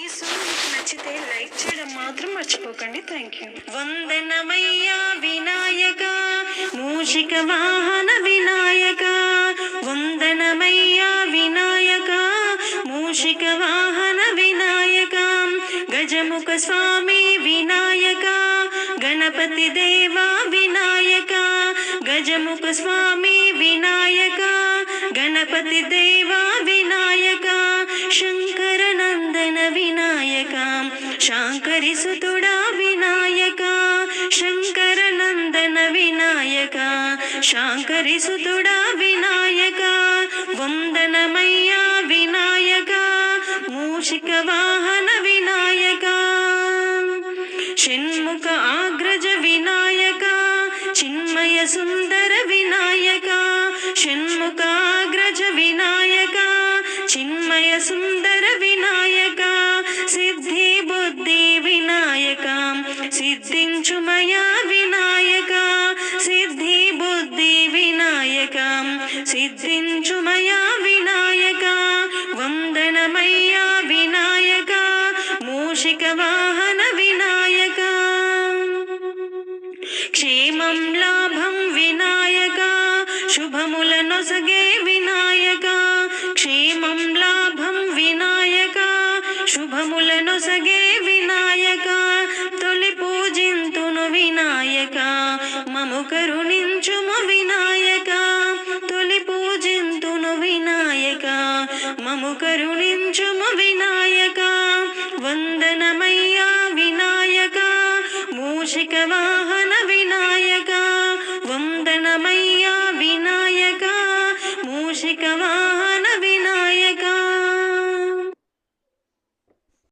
Like చేయడం మాత్రం మర్చిపోకండి. థ్యాంక్ యూ వందనమయ్యా వినాయక మూషిక వాహన వినాయక. వందనమయ్యా వినాయక మూషిక వాహన వినాయక. గజముఖ స్వామి వినాయక గణపతి దేవా వినాయక. గజముఖ స్వామి వినాయక గణపతి దేవా వినాయక. శంకర శాంకరి వినాయక శంకర నందన వినాయక శాంకరిసుతుడా వినాయక వందనమయ్యా వినాయక మూషిక వాహన వినాయక షణ్ముఖ ఆగ్రజ వినాయక చిన్మయ సుందర వినాయక షణ్ముఖ ఆగ్రజ వినాయక చిన్మయ సుందర వినాయక సిద్ధించుమయా వినాయక సిద్ధి బుద్ధి వినాయక సిద్ధించుమయా వినాయక వందనమయ్యా వినాయక మూషిక వాహన వినాయక క్షేమం లాభం వినాయక శుభముల నొసగే వినాయక క్షేమం లాభం కరుణించుము వినాయక తొలి పూజింతును వినాయక. మము కరుణించుము వినాయక వందనమయ్యా వినాయక. మూషిక వాహన వినాయక వందనమయ్యా వినాయక. మూషిక వాహన